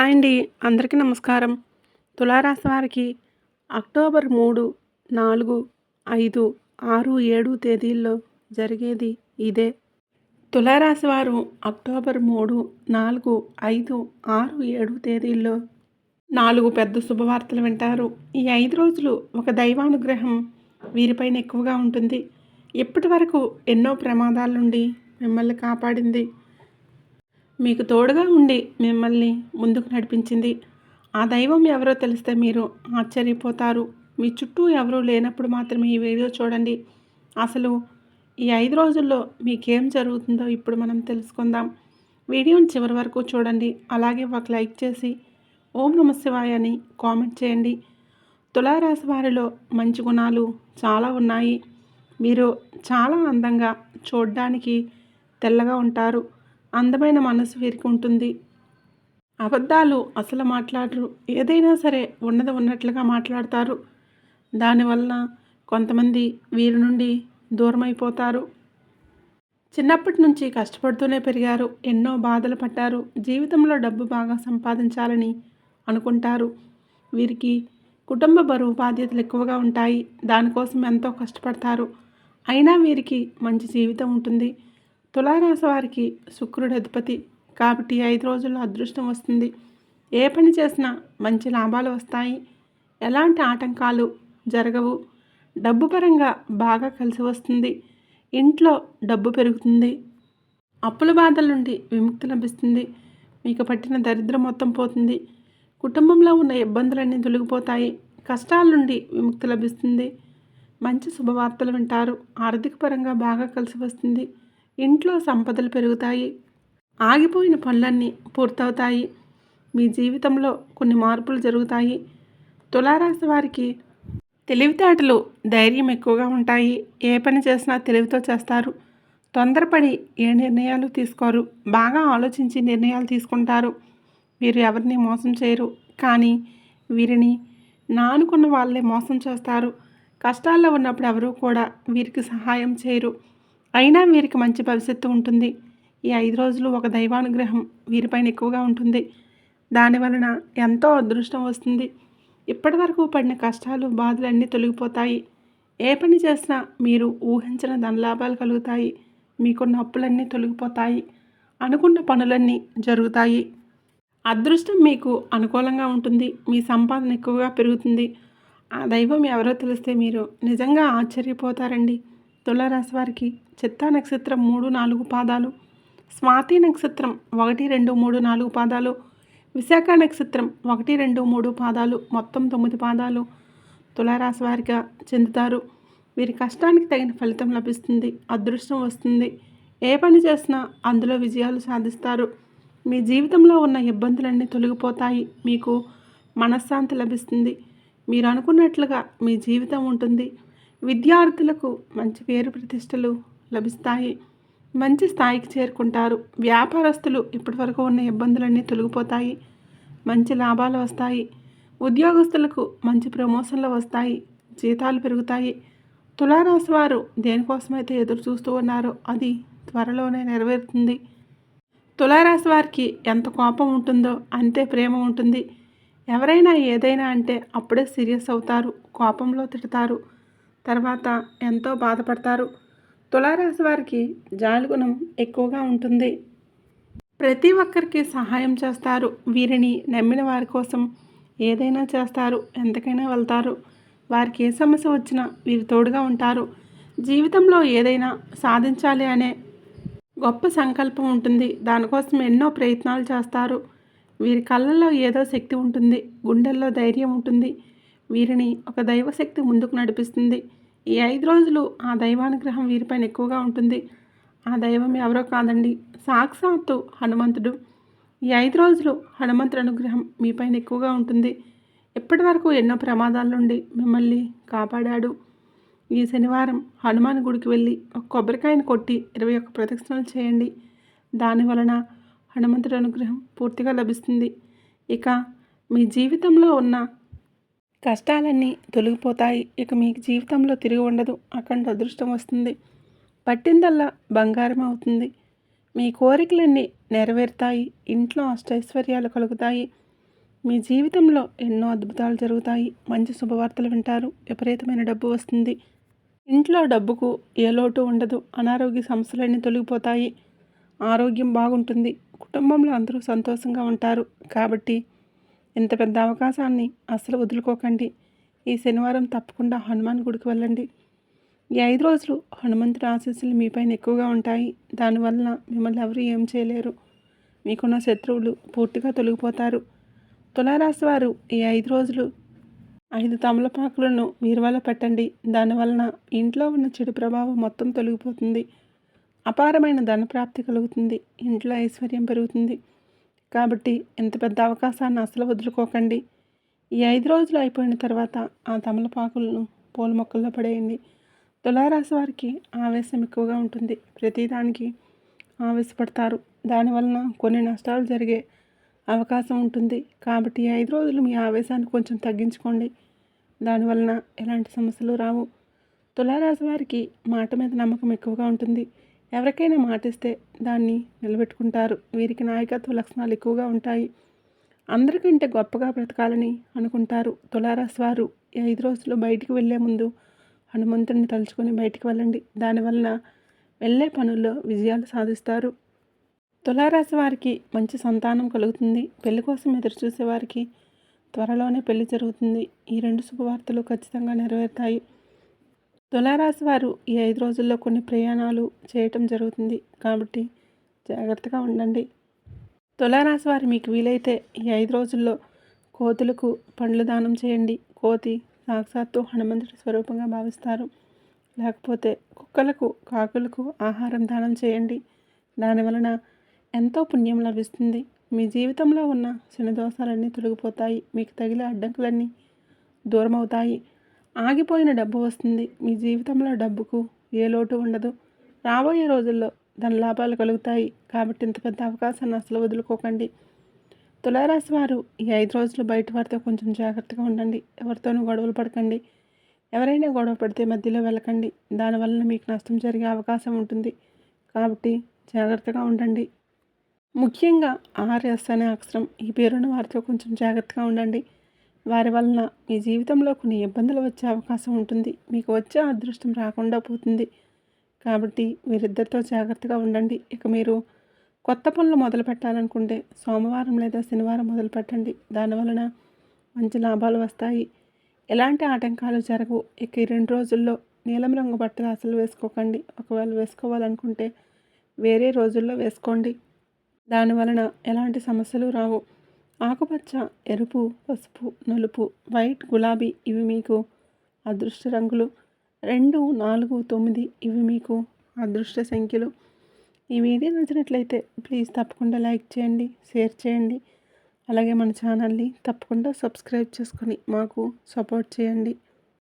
Hi అండి. అందరికీ నమస్కారం. తులారాశి వారికి అక్టోబర్ మూడు నాలుగు ఐదు ఆరు ఏడు తేదీల్లో జరిగేది ఇదే. తులారాశి వారు అక్టోబర్ మూడు నాలుగు ఐదు ఆరు ఏడు తేదీల్లో నాలుగు పెద్ద శుభవార్తలు వింటారు. ఈ ఐదు రోజులు ఒక దైవానుగ్రహం వీరిపైన ఎక్కువగా ఉంటుంది. ఇప్పటి వరకు ఎన్నో ప్రమాదాల నుండి మిమ్మల్ని కాపాడింది మీకు తోడుగా ఉండి మిమ్మల్ని ముందుకు నడిపించింది. ఆ దైవం ఎవరో తెలిస్తే మీరు ఆశ్చర్యపోతారు. మీ చుట్టూ ఎవరూ లేనప్పుడు మాత్రమే ఈ వీడియో చూడండి. అసలు ఈ ఐదు రోజుల్లో మీకేం జరుగుతుందో ఇప్పుడు మనం తెలుసుకుందాం. వీడియోని చివరి వరకు చూడండి. అలాగే ఒక లైక్ చేసి ఓం నమశివాయ అని కామెంట్ చేయండి. తులారాశి వారిలో మంచి గుణాలు చాలా ఉన్నాయి. మీరు చాలా అందంగా చూడడానికి తెల్లగా ఉంటారు. అందమైన మనసు వీరికి ఉంటుంది. అబద్ధాలు అసలు మాట్లాడరు. ఏదైనా సరే ఉన్నది ఉన్నట్లుగా మాట్లాడతారు. దానివల్ల కొంతమంది వీరి నుండి దూరం అయిపోతారు చిన్నప్పటి నుంచి కష్టపడుతూనే పెరిగారు. ఎన్నో బాధలు పడ్డారు. జీవితంలో డబ్బు బాగా సంపాదించాలని అనుకుంటారు. వీరికి కుటుంబ బరువు బాధ్యతలు ఎక్కువగా ఉంటాయి. దానికోసం ఎంతో కష్టపడతారు. అయినా వీరికి మంచి జీవితం ఉంటుంది. తులారాశి వారికి శుక్రుడు అధిపతి. కాబట్టి ఐదు రోజుల్లో అదృష్టం వస్తుంది. ఏ పని చేసినా మంచి లాభాలు వస్తాయి. ఎలాంటి ఆటంకాలు జరగవు. డబ్బు పరంగా బాగా కలిసి వస్తుంది. ఇంట్లో డబ్బు పెరుగుతుంది. అప్పుల బాధల నుండి విముక్తి లభిస్తుంది. మీకు పట్టిన దరిద్రం మొత్తం పోతుంది. కుటుంబంలో ఉన్న ఇబ్బందులన్నీ తొలగిపోతాయి. కష్టాల నుండి విముక్తి లభిస్తుంది. మంచి శుభవార్తలు వింటారు. ఆర్థిక పరంగా బాగా కలిసి వస్తుంది. ఇంట్లో సంపదలు పెరుగుతాయి. ఆగిపోయిన పనులన్నీ పూర్తవుతాయి. మీ జీవితంలో కొన్ని మార్పులు జరుగుతాయి. తులారాశి వారికి తెలివితేటలు ధైర్యం ఎక్కువగా ఉంటాయి. ఏ పని చేసినా తెలివితో చేస్తారు. తొందరపడి ఏ నిర్ణయాలు తీసుకోరు. బాగా ఆలోచించి నిర్ణయాలు తీసుకుంటారు. వీరు ఎవరిని మోసం చేయరు. కానీ వీరిని నానుకున్న వాళ్ళే మోసం చేస్తారు. కష్టాల్లో ఉన్నప్పుడు ఎవరూ కూడా వీరికి సహాయం చేయరు. అయినా వీరికి మంచి భవిష్యత్తు ఉంటుంది. ఈ ఐదు రోజులు ఒక దైవానుగ్రహం వీరిపైన ఎక్కువగా ఉంటుంది. దాని వలన ఎంతో అదృష్టం వస్తుంది. ఇప్పటి వరకు పడిన కష్టాలు బాధలు అన్నీ తొలగిపోతాయి. ఏ పని చేసినా మీరు ఊహించిన ధనలాభాలు కలుగుతాయి. మీకున్న అప్పులన్నీ తొలగిపోతాయి. అనుకున్న పనులన్నీ జరుగుతాయి. అదృష్టం మీకు అనుకూలంగా ఉంటుంది. మీ సంపాదన ఎక్కువగా పెరుగుతుంది. ఆ దైవం ఎవరో తెలిస్తే మీరు నిజంగా ఆశ్చర్యపోతారండి. తులారాశి వారికి చిత్తా నక్షత్రం మూడు నాలుగు పాదాలు స్వాతి నక్షత్రం ఒకటి రెండు మూడు నాలుగు పాదాలు విశాఖ నక్షత్రం ఒకటి రెండు మూడు పాదాలు మొత్తం తొమ్మిది పాదాలు తులారాశి వారిగా చెందుతారు. వీరి కష్టానికి తగిన ఫలితం లభిస్తుంది అదృష్టం వస్తుంది. ఏ పని చేసినా అందులో విజయాలు సాధిస్తారు. మీ జీవితంలో ఉన్న ఇబ్బందులన్నీ తొలగిపోతాయి మీకు మనశ్శాంతి లభిస్తుంది. మీరు అనుకున్నట్లుగా మీ జీవితం ఉంటుంది. విద్యార్థులకు మంచి పేరు ప్రతిష్టలు లభిస్తాయి. మంచి స్థాయికి చేరుకుంటారు. వ్యాపారస్తులు ఇప్పటివరకు ఉన్న ఇబ్బందులన్నీ తొలగిపోతాయి. మంచి లాభాలు వస్తాయి. ఉద్యోగస్తులకు మంచి ప్రమోషన్లు వస్తాయి. జీతాలు పెరుగుతాయి. తులారాశి వారు దేనికోసమైతే ఎదురు చూస్తూ ఉన్నారో అది త్వరలోనే నెరవేరుతుంది. తులారాశి వారికి ఎంత కోపం ఉంటుందో అంతే ప్రేమ ఉంటుంది. ఎవరైనా ఏదైనా అంటే అప్పుడే సీరియస్ అవుతారు. కోపంలో తిడతారు. తర్వాత ఎంతో బాధపడతారు. తులారాశి వారికి జాలుగుణం ఎక్కువగా ఉంటుంది. ప్రతి ఒక్కరికి సహాయం చేస్తారు. వీరిని నమ్మిన వారి కోసం ఏదైనా చేస్తారు. ఎంతకైనా వెళ్తారు. వారికి ఏ సమస్య వచ్చినా వీరు తోడుగా ఉంటారు. జీవితంలో ఏదైనా సాధించాలి అనే గొప్ప సంకల్పం ఉంటుంది. దానికోసం ఎన్నో ప్రయత్నాలు చేస్తారు. వీరి కళ్ళల్లో ఏదో శక్తి ఉంటుంది. గుండెల్లో ధైర్యం ఉంటుంది. వీరిని ఒక దైవశక్తి ముందుకు నడిపిస్తుంది. ఈ ఐదు రోజులు ఆ దైవానుగ్రహం వీరిపైన ఎక్కువగా ఉంటుంది. ఆ దైవం ఎవరో కాదండి. సాక్షాత్తు హనుమంతుడు. ఈ ఐదు రోజులు హనుమంతుడు అనుగ్రహం మీపైన ఎక్కువగా ఉంటుంది. ఇప్పటి వరకు ఎన్నో ప్రమాదాల నుండి మిమ్మల్ని కాపాడాడు. ఈ శనివారం హనుమాన్ గుడికి వెళ్ళి ఒక కొబ్బరికాయను కొట్టి ఇరవై ఒక్క ప్రదక్షిణలు చేయండి. దాని వలన హనుమంతుడి అనుగ్రహం పూర్తిగా లభిస్తుంది. ఇక మీ జీవితంలో ఉన్న కష్టాలన్నీ తొలగిపోతాయి. ఇక మీకు జీవితంలో తిరిగి ఉండదు. అఖండ అదృష్టం వస్తుంది. పట్టిందల్లా బంగారం అవుతుంది. మీ కోరికలన్నీ నెరవేరుతాయి. ఇంట్లో అష్టైశ్వర్యాలు కలుగుతాయి. మీ జీవితంలో ఎన్నో అద్భుతాలు జరుగుతాయి. మంచి శుభవార్తలు వింటారు. విపరీతమైన డబ్బు వస్తుంది. ఇంట్లో డబ్బుకు ఏ లోటు ఉండదు. అనారోగ్య సమస్యలన్నీ తొలగిపోతాయి. ఆరోగ్యం బాగుంటుంది. కుటుంబంలో అందరూ సంతోషంగా ఉంటారు. కాబట్టి ఇంత పెద్ద అవకాశాన్ని అస్సలు వదులుకోకండి. ఈ శనివారం తప్పకుండా హనుమాన్ గుడికి వెళ్ళండి. ఈ ఐదు రోజులు హనుమంతుడి ఆశీస్సులు మీపైన ఎక్కువగా ఉంటాయి. దానివల్ల మిమ్మల్ని ఎవరు ఏం చేయలేరు. మీకున్న శత్రువులు పూర్తిగా తొలగిపోతారు. తులారాశి వారు ఈ ఐదు రోజులు ఐదు తమలపాకులను మీరు వల్ల పెట్టండి. దానివలన ఇంట్లో ఉన్న చెడు ప్రభావం మొత్తం తొలగిపోతుంది. అపారమైన ధనప్రాప్తి కలుగుతుంది. ఇంట్లో ఐశ్వర్యం పెరుగుతుంది. కాబట్టి ఎంత పెద్ద అవకాశాన్ని అసలు వదులుకోకండి. ఈ ఐదు రోజులు అయిపోయిన తర్వాత ఆ తమలపాకులను పూల మొక్కల్లో పడేయండి. తులారాశి వారికి ఆవేశం ఎక్కువగా ఉంటుంది. ప్రతిదానికి ఆవేశపడతారు. దానివలన కొన్ని నష్టాలు జరిగే అవకాశం ఉంటుంది. కాబట్టి ఐదు రోజులు మీ ఆవేశాన్ని కొంచెం తగ్గించుకోండి. దానివలన ఎలాంటి సమస్యలు రావు. తులారాశి వారికి మాట మీద నమ్మకం ఎక్కువగా ఉంటుంది. ఎవరికైనా మాటిస్తే దాన్ని నిలబెట్టుకుంటారు. వీరికి నాయకత్వ లక్షణాలు ఎక్కువగా ఉంటాయి. అందరికంటే గొప్పగా బ్రతకాలని అనుకుంటారు. తులారాశి వారు ఐదు రోజులు బయటికి వెళ్ళే ముందు హనుమంతుడిని తలుచుకొని బయటికి వెళ్ళండి. దానివలన వెళ్ళే పనుల్లో విజయాలు సాధిస్తారు. తులారాశి వారికి మంచి సంతానం కలుగుతుంది. పెళ్ళి కోసం ఎదురు చూసే వారికి త్వరలోనే పెళ్ళి జరుగుతుంది. ఈ రెండు శుభవార్తలు ఖచ్చితంగా నెరవేరుతాయి. తులారాశి వారు ఈ ఐదు రోజుల్లో కొన్ని ప్రయాణాలు చేయటం జరుగుతుంది. కాబట్టి జాగ్రత్తగా ఉండండి. తులారాశి వారు మీకు వీలైతే ఈ ఐదు రోజుల్లో కోతులకు పండ్లు దానం చేయండి. కోతి సాక్షాత్తు హనుమంతుడి స్వరూపంగా భావిస్తారు. లేకపోతే కుక్కలకు కాకులకు ఆహారం దానం చేయండి. దానివలన ఎంతో పుణ్యం లభిస్తుంది. మీ జీవితంలో ఉన్న శనిదోషాలన్నీ తొలగిపోతాయి. మీకు తగిలే అడ్డంకులన్నీ దూరమవుతాయి. ఆగిపోయిన డబ్బు వస్తుంది. మీ జీవితంలో డబ్బుకు ఏ లోటు ఉండదు. రాబోయే రోజుల్లో దాని లాభాలు కలుగుతాయి. కాబట్టి ఇంత పెద్ద అవకాశాన్ని అసలు వదులుకోకండి. తులారాశి వారు ఈ ఐదు రోజులు బయట వారితో కొంచెం జాగ్రత్తగా ఉండండి. ఎవరితోనూ గొడవలు పడకండి. ఎవరైనా గొడవ పడితే మధ్యలో వెళ్ళకండి. దానివల్ల మీకు నష్టం జరిగే అవకాశం ఉంటుంది. కాబట్టి జాగ్రత్తగా ఉండండి. ముఖ్యంగా ఆర్ఎస్ అనే అక్షరం ఈ పేరున్న వారితో కొంచెం జాగ్రత్తగా ఉండండి. వారి వలన మీ జీవితంలో కొన్ని ఇబ్బందులు వచ్చే అవకాశం ఉంటుంది. మీకు వచ్చే అదృష్టం రాకుండా పోతుంది. కాబట్టి మీరిద్దరితో జాగ్రత్తగా ఉండండి. ఇక మీరు కొత్త పనులు మొదలు పెట్టాలనుకుంటే సోమవారం లేదా శనివారం మొదలు పెట్టండి. దానివలన మంచి లాభాలు వస్తాయి. ఎలాంటి ఆటంకాలు జరగవు. ఇక ఈ రెండు రోజుల్లో నీలం రంగు బట్టలు అసలు వేసుకోకండి. ఒకవేళ వేసుకోవాలనుకుంటే వేరే రోజుల్లో వేసుకోండి. దానివలన ఎలాంటి సమస్యలు రావు. ఆకుపచ్చ ఎరుపు పసుపు నలుపు వైట్ గులాబీ ఇవి మీకు అదృష్ట రంగులు. రెండు నాలుగు తొమ్మిది ఇవి మీకు అదృష్ట సంఖ్యలు. ఈ వీడియో నచ్చినట్లయితే ప్లీజ్ తప్పకుండా లైక్ చేయండి షేర్ చేయండి. అలాగే మన ఛానల్ని తప్పకుండా సబ్స్క్రైబ్ చేసుకొని మాకు సపోర్ట్ చేయండి.